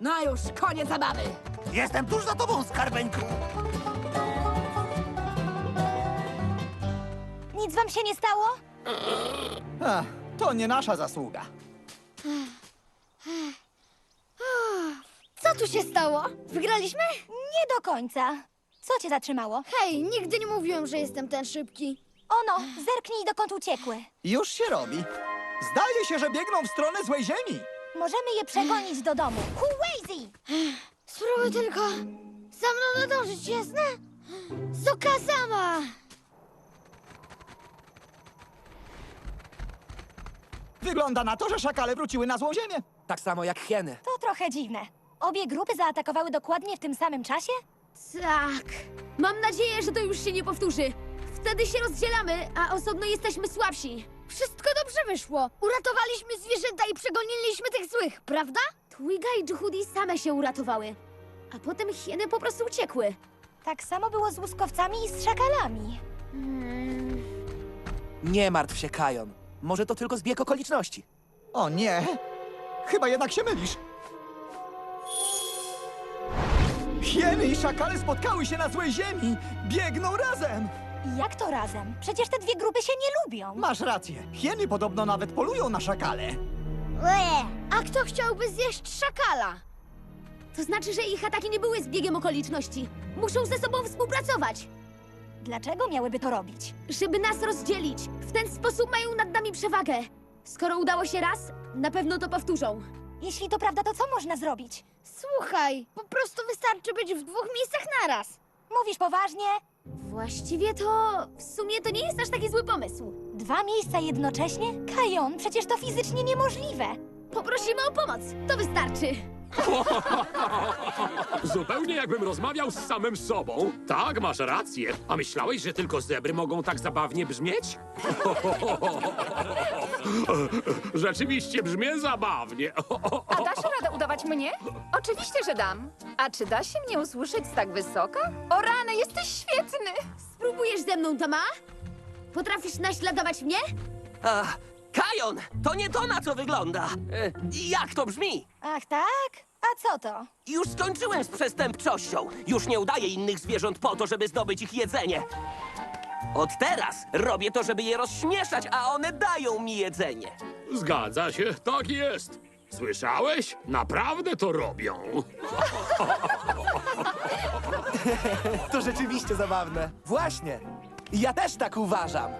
No już, koniec zabawy! Jestem tuż za tobą, skarbeńku. Nic wam się nie stało? Ach, to nie nasza zasługa. Co tu się stało? Wygraliśmy? Nie do końca. Co cię zatrzymało? Hej, nigdy nie mówiłem, że jestem ten szybki. Ono, zerknij dokąd uciekły. Już się robi. Zdaje się, że biegną w stronę złej ziemi. Możemy je przegonić do domu. Huwazy! Spróbuj tylko za mną nadążyć, jasne? Soka sama! Wygląda na to, że szakale wróciły na złą ziemię. Tak samo jak hieny. To trochę dziwne. Obie grupy zaatakowały dokładnie w tym samym czasie? Tak. Mam nadzieję, że to już się nie powtórzy. Wtedy się rozdzielamy, a osobno jesteśmy słabsi. Wszystko dobrze wyszło. Uratowaliśmy zwierzęta i przegoniliśmy tych złych, prawda? Twiga i Juhudi same się uratowały. A potem hieny po prostu uciekły. Tak samo było z łuskowcami i z szakalami. Hmm. Nie martw się, Kajon. Może to tylko zbieg okoliczności. O nie! Chyba jednak się mylisz. Hieny i szakale spotkały się na złej ziemi. Biegną razem. Jak to razem? Przecież te dwie grupy się nie lubią. Masz rację. Hieny podobno nawet polują na szakale. A kto chciałby zjeść szakala? To znaczy, że ich ataki nie były zbiegiem okoliczności. Muszą ze sobą współpracować, Dlaczego miałyby to robić? żeby nas rozdzielić. W ten sposób mają nad nami przewagę. Skoro udało się raz, na pewno to powtórzą. Jeśli to prawda, to co można zrobić? Słuchaj, po prostu wystarczy być w dwóch miejscach naraz. Mówisz poważnie? Właściwie to... w sumie to nie jest aż taki zły pomysł. Dwa miejsca jednocześnie? Kajon, przecież to fizycznie niemożliwe. Poprosimy o pomoc. To wystarczy. Zupełnie jakbym rozmawiał z samym sobą. Tak, masz rację. A myślałeś, że tylko zebry mogą tak zabawnie brzmieć? Rzeczywiście brzmię zabawnie. A dasz radę udawać mnie? Oczywiście, że dam. A czy da się mnie usłyszeć z tak wysoka? O rany, jesteś świetny! Spróbujesz ze mną, Tama? Potrafisz naśladować mnie? Ach, Kajon, to nie to, na co wygląda. E, jak to brzmi? Ach tak? A co to? Już skończyłem z przestępczością. Już nie udaję innych zwierząt po to, żeby zdobyć ich jedzenie. Od teraz robię to, żeby je rozśmieszać, a one dają mi jedzenie. Zgadza się, tak jest. Słyszałeś? Naprawdę to robią. To rzeczywiście zabawne. Właśnie. Ja też tak uważam.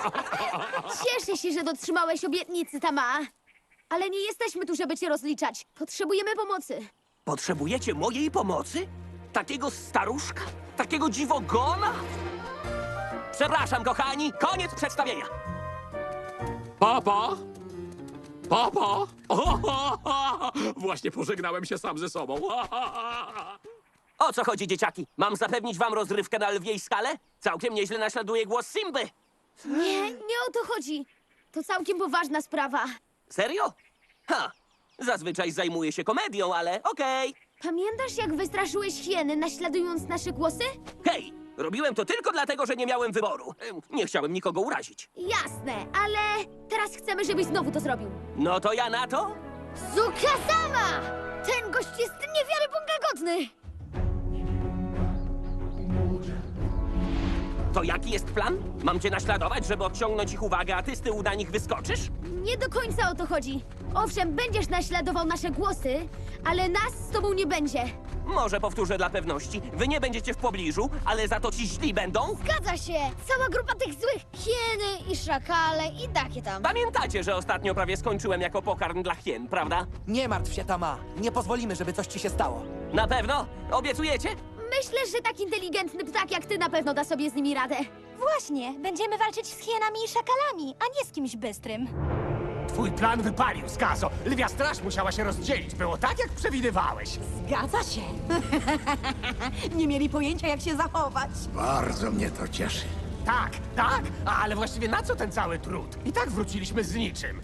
Cieszę się, że dotrzymałeś obietnicy, Tama. Ale nie jesteśmy tu, żeby cię rozliczać. Potrzebujemy pomocy. Potrzebujecie mojej pomocy? Takiego staruszka? Takiego dziwogona? Przepraszam, kochani, koniec przedstawienia. Papa? Papa? Właśnie pożegnałem się sam ze sobą. O co chodzi, dzieciaki? Mam zapewnić wam rozrywkę na lwiej skale? Całkiem nieźle naśladuje głos Simby. Nie, nie o to chodzi. To całkiem poważna sprawa. Serio? Ha! Zazwyczaj zajmuję się komedią, ale okej. Pamiętasz, jak wystraszyłeś hieny, naśladując nasze głosy? Hej, robiłem to tylko dlatego, że nie miałem wyboru. Em, Nie chciałem nikogo urazić. Jasne, ale teraz chcemy, żebyś znowu to zrobił. No to ja na to? Soka sama! Ten gość jest niewiarygodnie To jaki jest plan? Mam cię naśladować, żeby odciągnąć ich uwagę, a ty z tyłu na nich wyskoczysz? Nie do końca o to chodzi. Owszem, będziesz naśladował nasze głosy, ale nas z tobą nie będzie. Może powtórzę dla pewności. Wy nie będziecie w pobliżu, ale za to ci źli będą? Zgadza się. Cała grupa tych złych. Hieny i szakale i takie tam. Pamiętacie, że ostatnio prawie skończyłem jako pokarm dla hien, prawda? Nie martw się, Tama. Nie pozwolimy, żeby coś ci się stało. Na pewno? Obiecujecie? Myślę, że tak inteligentny ptak jak ty na pewno da sobie z nimi radę. Właśnie, będziemy walczyć z hienami i szakalami, a nie z kimś bystrym. Twój plan wypalił, Skazo. Lwia straż musiała się rozdzielić. Było tak, jak przewidywałeś. Zgadza się. nie mieli pojęcia, jak się zachować. Bardzo mnie to cieszy. Tak, tak, ale właściwie na co ten cały trud? I tak wróciliśmy z niczym.